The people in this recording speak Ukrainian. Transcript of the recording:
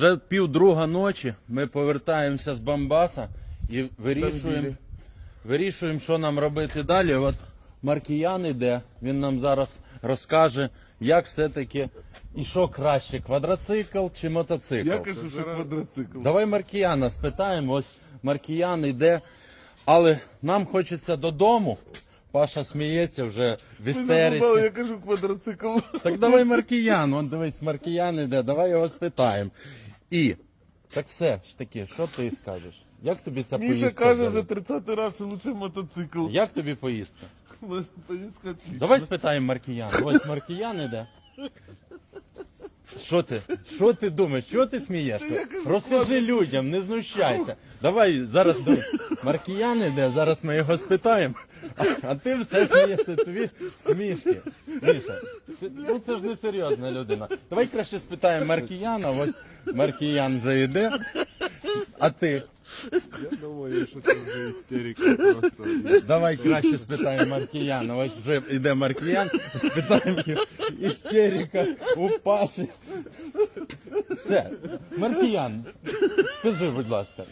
Вже пів друга ночі ми повертаємося з Бамбаса і вирішуємо, вирішуємо, що нам робити далі. От Маркіян іде, він нам зараз розкаже, як все-таки і що краще, квадроцикл чи мотоцикл. Я кажу, що квадроцикл. Давай Маркіяна спитаємо. Ось Маркіян йде, але нам хочеться додому. Паша сміється вже в істериці. я кажу квадроцикл. Так давай Маркіян, он дивись, Маркіян іде, давай його спитаємо. І так все ж таки, що ти скажеш? Як тобі ця Міша поїздка? каже взагалі? вже 30 раз, що лучше мотоцикл. Як тобі поїздка? Поїздка. Давай спитаємо Маркіян. Ось Маркіян іде. Що ти? Що ти думаєш? Що ти смієшся? Розкажи людям, не знущайся. Давай зараз до Маркіян іде, зараз ми його спитаємо. А, а ти все смієшся, тобі смішки. Міша, ти- ну це ж не серйозна людина. Давай краще спитаємо Маркіяна, ось Маркіян вже йде. А ти? Я думаю, що це вже істерика просто. Давай краще спитаємо Маркіяна. Ось вже йде Маркіян, спитаємо його. Істерика у Паші. Все. Маркіян, скажи, будь ласка,